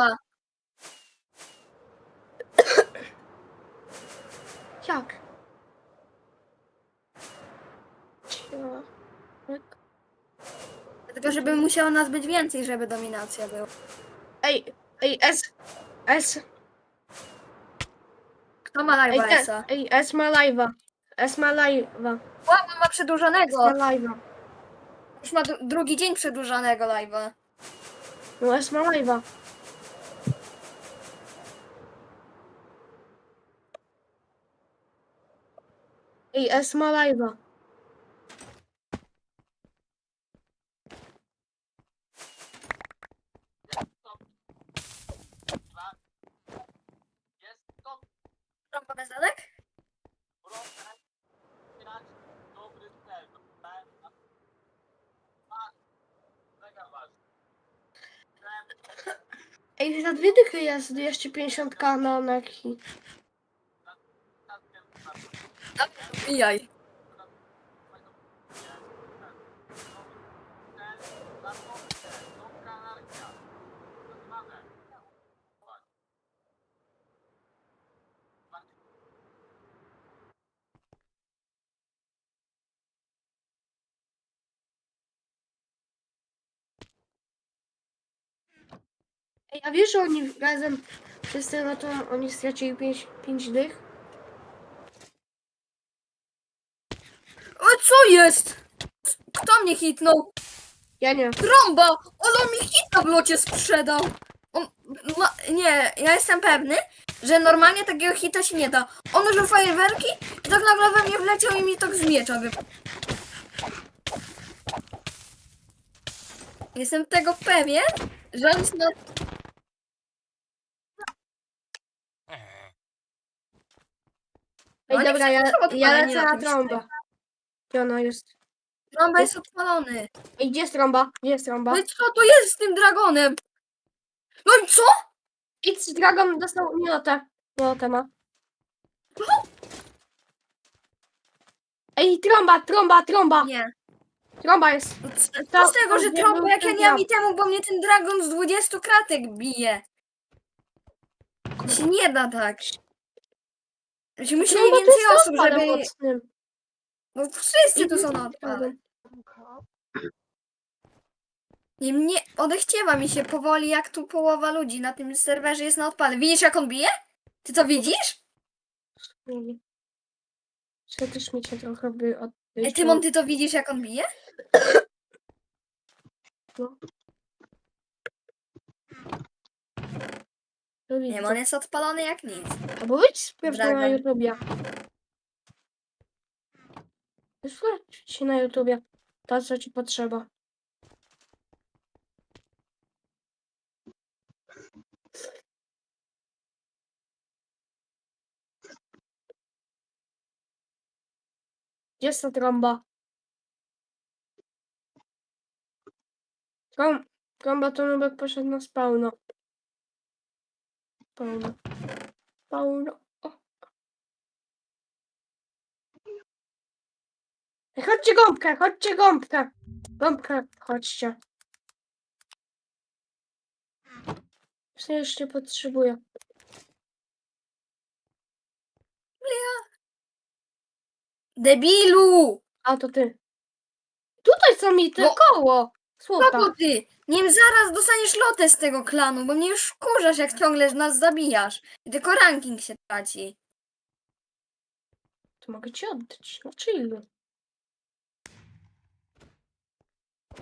trąba. Jak? Tylko żeby musiało nas być więcej, żeby dominacja była. Ej, ej, S, S, Kto ma ej, live'a te, Esa? ej, S ma live'a. S ma live'a. Łapa ma S przedłużonego. ma live'a. Już ma dru- drugi dzień przedłużonego live'a. No S ma live'a. Ej, S ma live'a. Trąba bez zadek? Ej, za dwie dychy jest 250k na Naki. I jaj. Ej, a wiesz, że oni razem wszyscy, no to oni stracili 5, 5 dych? O, co jest? Kto mnie hitnął? Ja nie. Trąba! Ale on mi hita w locie sprzedał! On, ma, nie, ja jestem pewny, że normalnie takiego hita się nie da. On użył fajerwerki i tak nagle we mnie wleciał i mi tak z miecza wypadł. Jestem tego pewien, że on na... Ej, No, dobra, ja, ja lecę na trąbę. Gdzie ona jest? Trąba jest odpalony. Ej, gdzie jest trąba? Gdzie jest trąba? No i co to jest z tym dragonem? No i co? Idź, Dragon dostał minutę. Minutę ma. Ej, trąba, trąba, trąba! Nie. Trąba jest. No Co To- z tego, że trąba jak ja nie mam itemu, bo mnie ten dragon z 20 kratek bije. Się nie da tak. Trąba to więcej jest osób, żeby... mocnym. Bo wszyscy tu są na odpale. I mnie odechciewa mi się powoli, jak tu połowa ludzi na tym serwerze jest na odpale. Widzisz, jak on bije? Ty to widzisz? Też mi się trochę by od... Ej, Tymon, ty to widzisz, jak on bije? No. Nie, on jest odpalony jak nic. Albo być sprawdź na Dragon. YouTubie. Sprawdź się na YouTubie. To, co ci potrzeba. Gdzie jest ta trąba? Trąb, trąba to nubek poszedł na spawno. Spawno. Spawno. O. Ej, Chodźcie gąbkę, chodźcie gąbkę. Gąbkę, chodźcie. Co jeszcze potrzebuję? Debilu! A to ty. Tutaj są mi te No. koło. Co Słucha. to ty? Wiem, zaraz dostaniesz lotę z tego klanu, bo mnie już wkurzasz, jak ciągle nas zabijasz. I tylko ranking się traci. To mogę ci oddać. Na chillu.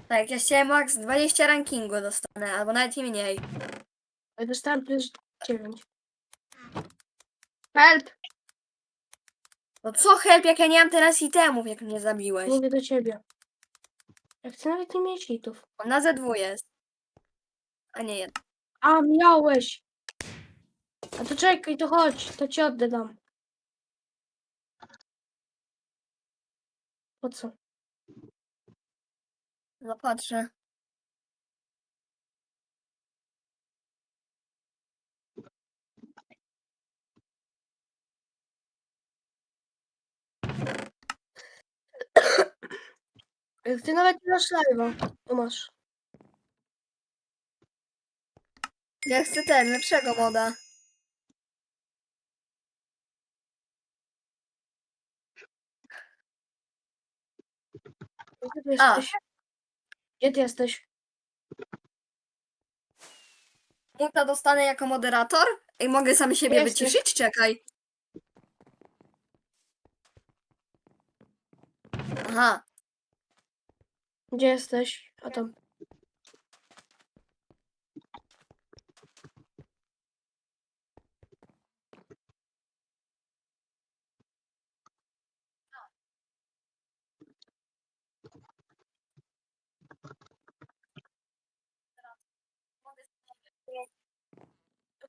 Tak, ja chciałem max 20 rankingu dostanę, albo nawet i mniej. Ale dostałem plus 9. Help! No co help, jak ja nie mam teraz itemów, jak mnie zabiłeś. Mówię do ciebie. Ja chcę nawet nie mieć hitów. Na Z2 jest. A nie jeden. A, miałeś! A to czekaj, to chodź, to ci oddam. Po co? Zapatrzę. Ty nawet nie masz live'a, to masz. Ja chcę ten, lepszego moda. A. Gdzie ty jesteś? Multa dostanę jako moderator i mogę sam siebie Jesteś. wyciszyć? Czekaj. Aha. Gdzie jesteś? A tam.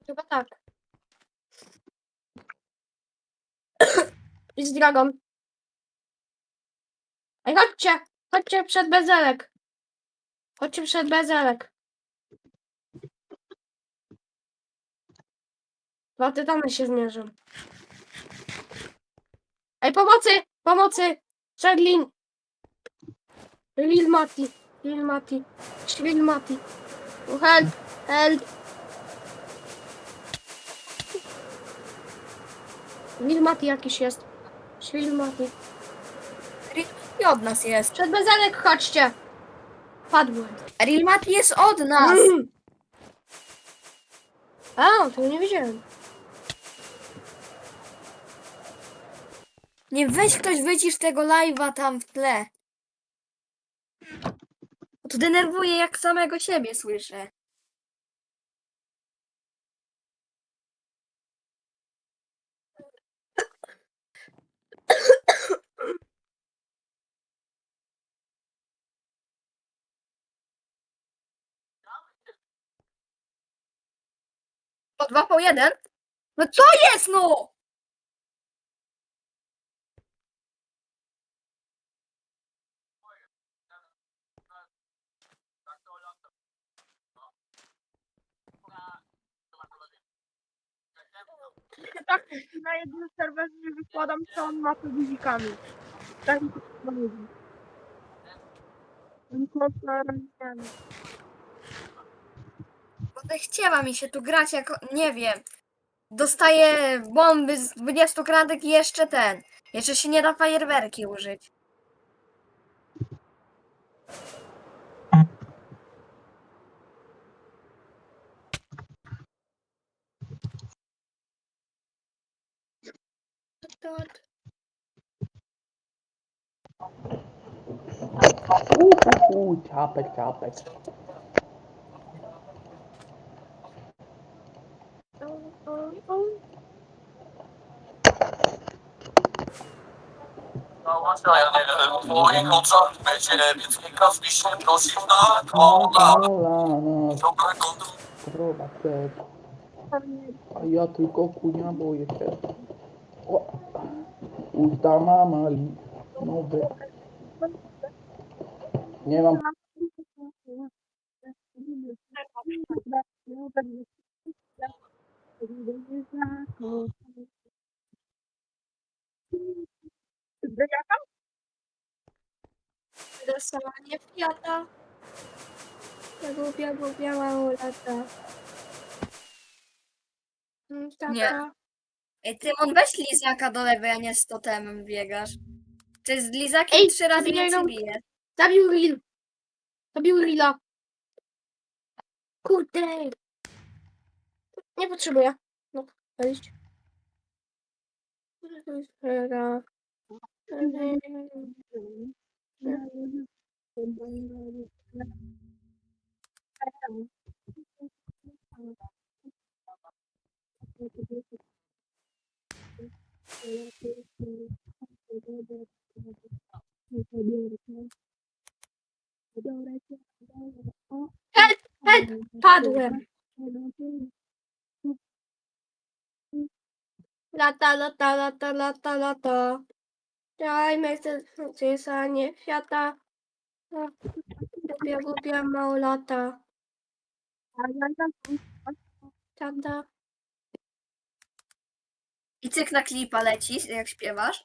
Chyba tak. Jest dragon. Ej, chodźcie! Chodźcie przed bezelek. Chodźcie przed bezelek. Dwa tytany się zmierzą. Ej, pomocy! Pomocy! Żaglin! Lil Mati. Lil Mati. Lil Mati. Help! Help! Lil Mati jakiś jest. Lil Mati. I od nas jest. Przed bezelek chodźcie! Padłem. Real Mati jest od nas. Mm. A, to nie wiedziałem. Nie weź ktoś wycisz tego live'a tam w tle. Bo To denerwuje jak samego siebie słyszę. Po dwa po jeden? No co jest no? tak na jednym serwerze wykładam całą mapę guzikami. Tak mi to powiedzieć. Mocno rozdzielnie. Bo chciała mi się tu grać jako, nie wiem, dostaję bomby z 20 kratek i jeszcze ten. Jeszcze się nie da fajerwerki użyć. Uuu, ciapek, ciapek. W moich oczach będzie, więc nie każdy się prosi na kola. kolana, Dobrego prowadź. A ja tylko kunia boję się. O, usta mama, nowe. Nie mam Kwiata. Ja głupia, głupia małolata. Mm, Tata. Nie. Ej, Tymon, weź lizaka do lewej, a nie z totemem biegasz. Ty z lizakiem Ej, trzy razy nie zabijają- bije. Zabił Ril. Zabił Rila. Kurde. Nie potrzebuję. No, wejść. Ra. Help, help, padłem. Lata, lata, lata, lata, lata. Dajmy zesanie świata. Głupia, głupia małolata. Tata. I cyk na klipa leci, jak śpiewasz.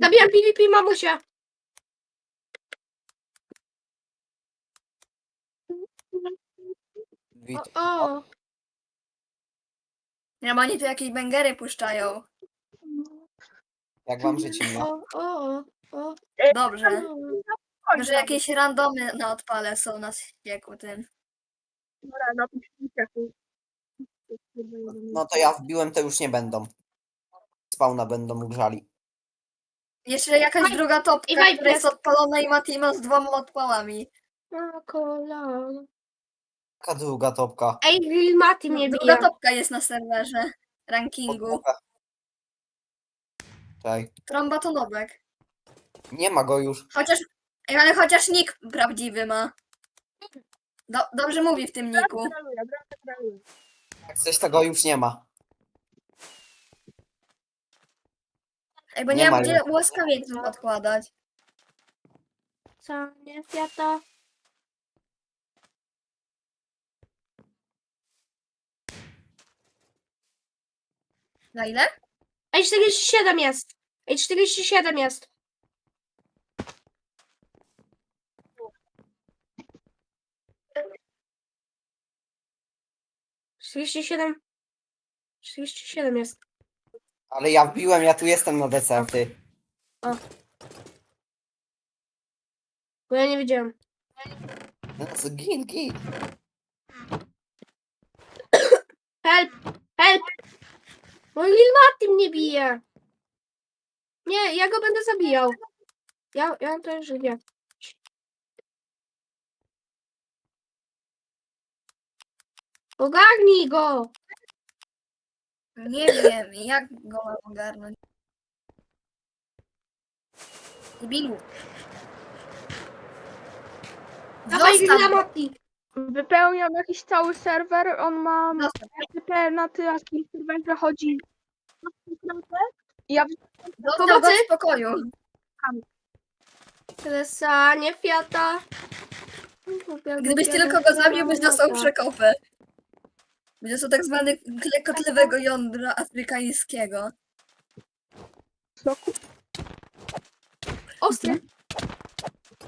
Zabijam PvP mamusia. O, o. Nie, bo oni tu jakieś bęgery puszczają. Jak wam życie o, o. Dobrze. Chodź, Może jakieś randomy na odpale są na ścieku tym. Dobra, tu. No to ja wbiłem, to już nie będą. Spawna będą grzali. Jeszcze jakaś druga topka, i która jest jest. odpalona i Matimo z dwoma odpalami. Na kolano. Jaka druga topka? Ej, Lil Mati mnie Druga bije. topka jest na serwerze rankingu. Podłoga. Czekaj. Trąba to nobek. Nie ma go już. Chociaż, ale chociaż nick prawdziwy ma. Do, dobrze mówi w tym niku. Jak coś tego już nie ma. Ej, bo Nie nie ma mam gdzie już. łaskawiec odkładać. Co nie wiata. Na ile? Ej, 47 jest. Ej, 47 jest. Czterdzieści siedem. Czterdzieści siedem jest. Ale ja wbiłem, ja tu jestem na deserty. Bo ja nie wiedziałem. No, Gin, gin. Help! Help! Bo Lil Mati mnie bije. Nie, ja go będę zabijał. Ja, ja to już żyję. Ogarnij go! Nie wiem, jak go mam ogarnąć. Debilu. Dawaj Zostaw go. Wypełniam jakiś cały serwer, on ma Zostaw, te na takim serwerze chodzi i ja zostaw go Pomocy? w spokoju. Klesa, nie fiata. Gdybyś tylko go zabił, byś dostał przekopę. Będzie to tak zwany klekotlewego jądra afrykańskiego. soku. Ostry.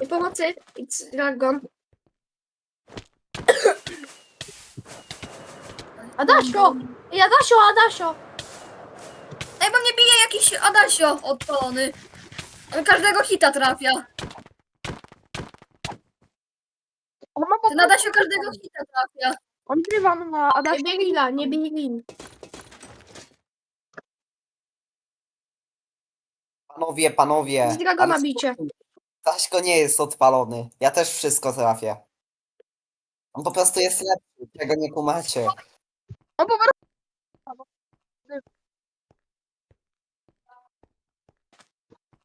I pomocy. It's dragon. Adasio! Ej, Adasio, Adasio! Ej, bo mnie bije jakiś Adasio odpalony. On każdego hita trafia. On ma po Ten Adasio każdego hita trafia. On dywan ma, a da Nie bij Lila, nie bij Lil. Panowie, panowie. Z dragona ale bicie. Staśko nie jest odpalony. Ja też wszystko trafię. On po prostu jest lepszy, czego nie kumacie. On po prostu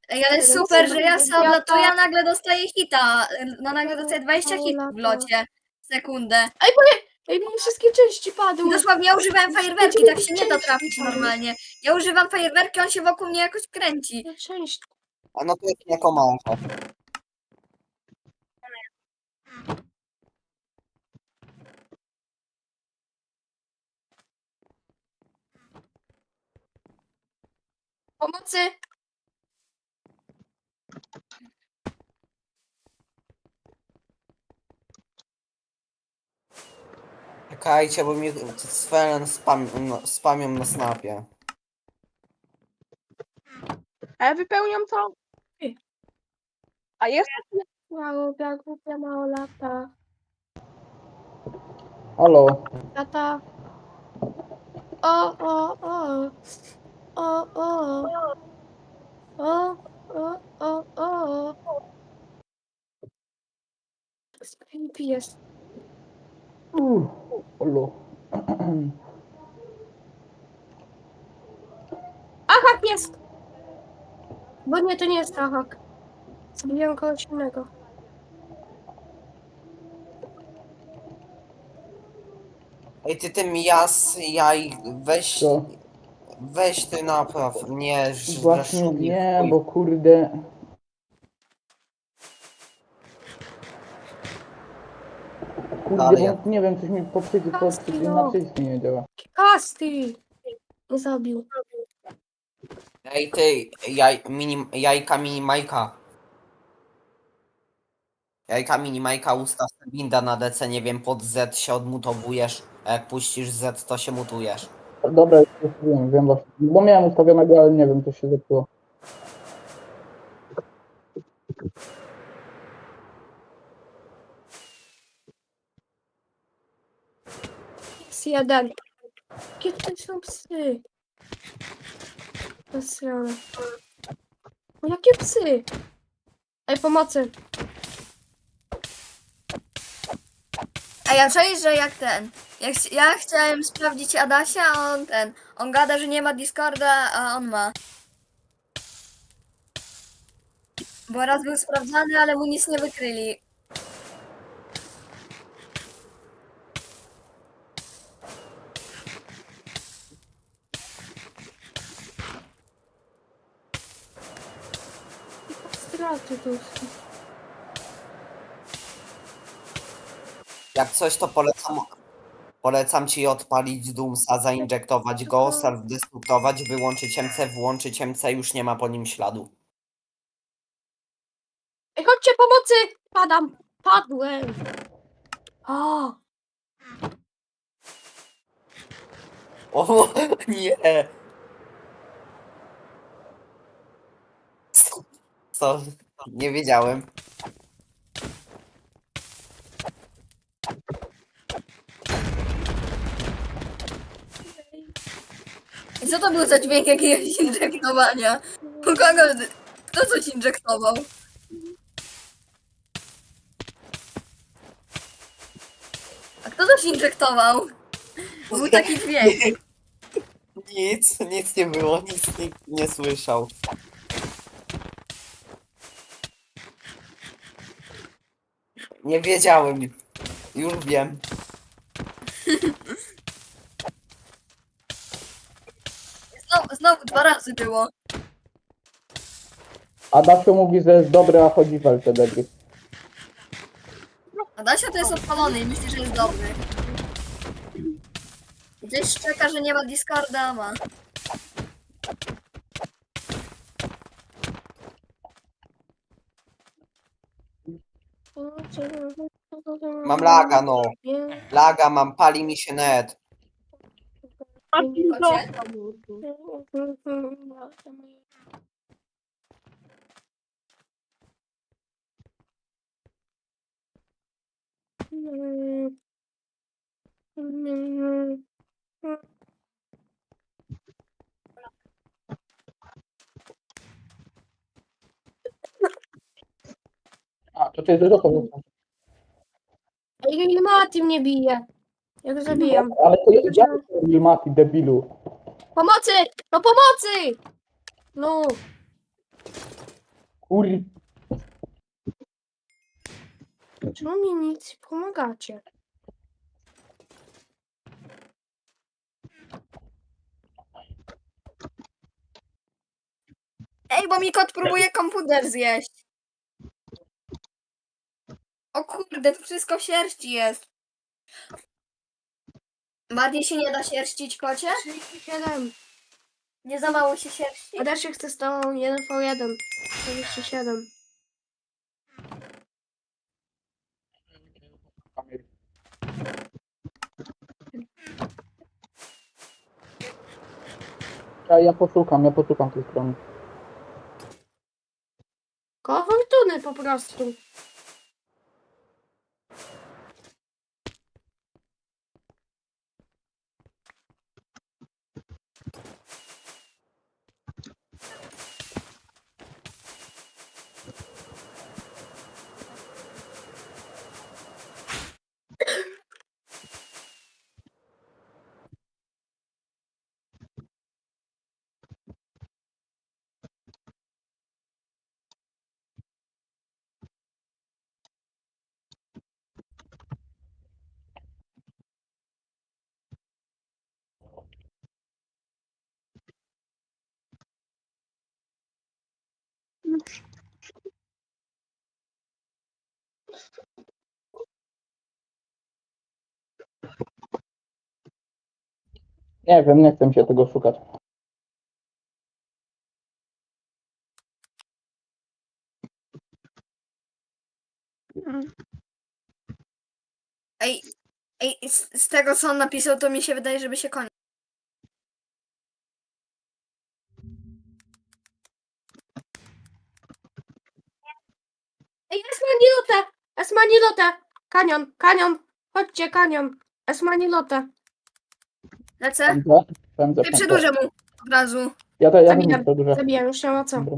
Ej, ale super, że ja sobie odlatuję, a nagle dostaję hita. No nagle dostaję 20 hitów w locie. w Sekundę. Ej, mi wszystkie części padły. Dosłownie ja używałem fajerwerki, tak się nie da trafić normalnie. Ja używam fajerwerki, on się wokół mnie jakoś kręci. Część. A no to jest nie komarze. Pomocy. Czekajcie, bo mnie Sferen spam, no, spamią na snapie. A ja wypełniam całą. A jest Mało, głupia, mało lata. Halo, Lata. O, o, o. O, o. O, o, o, o. Jest. Uh, halo. Ahak jest! Bo nie, to nie jest ahak. Zrobiłem kogoś innego. Ej, ty tym jas, jaj, weź, Co? weź ty napraw, nie, ż- Właśnie żaszuj, nie, bo kurde. Kurde, bo nie wiem, coś mi poprzedzi, poprzedzi na przycisk nie działa. Kasty! Zabił. Ej, ty, jaj, mini, jajka mini Majka. Jajka minimajka ustaw binda na DC, nie wiem, pod Z się odmutowujesz, a jak puścisz Z, to się mutujesz. Dobra, już wiem, wiem właśnie. Bo miałem ustawionego, ale nie wiem, to się zepsuło. Jest jeden. Jakie to są psy? Zasrane. O, jakie psy? Ej, pomocy. A ja czuję, że jak ten. Jak, ja chciałem sprawdzić Adasia, a on ten. On gada, że nie ma Discorda, a on ma. Bo raz był sprawdzany, ale mu nic nie wykryli. Jak coś, to polecam, polecam ci odpalić Doomsa, zainjektować go, self-destruktować, wyłączyć MC, włączyć MC, już nie ma po nim śladu. Ej, chodźcie, pomocy! Padam. Padłem. O, O nie! Co? Nie wiedziałem. I co to był za dźwięk jakiegoś injektowania? U kogo? Kto coś injektował? A kto coś injektował? Był taki dźwięk. Nic, nic nie było, nic nikt nie słyszał. Nie wiedziałem. Już wiem. Znowu, znowu dwa razy było. Adasio mówi, że jest dobry, a chodzi w LTD. Adasia to jest odpalony i myśli, że jest dobry. Gdzieś czeka, że nie ma Discorda, a ma. Mam laga, no. Laga mam, pali mi się net. Marcin, Kocie? zostaw. A, to ty jest dużo powiedział. Ej, Mati mnie bije. Ja go zabijam. Ale to ja ja Mati, debilu. Pomocy! No pomocy! No, Kuri... czemu mi nic pomagacie? Ej, bo mi kot próbuje komputer zjeść. O kurde, tu wszystko w sierści jest. Bardziej się nie da sierścić, kocie? 37. Nie za mało się sierści? Się chce z tobą 1v1. 47. Ja, ja poszukam, ja poszukam tej strony. Koło fortuny po prostu. Nie wiem, nie chcę się tego szukać. Mm. Ej, ej, z, z tego co on napisał, to mi się wydaje, żeby się koniec. Ej, Esmanilota! Esmanilota! Kanion, kanion! Chodźcie, kanion! Esmanilota! Lecę. Pędzę, pędzę, Ej, pędzę. przedłużę mu od razu. Ja to ja Zabijam. przedłużę. Zabijam, już nie ma co. Dobra.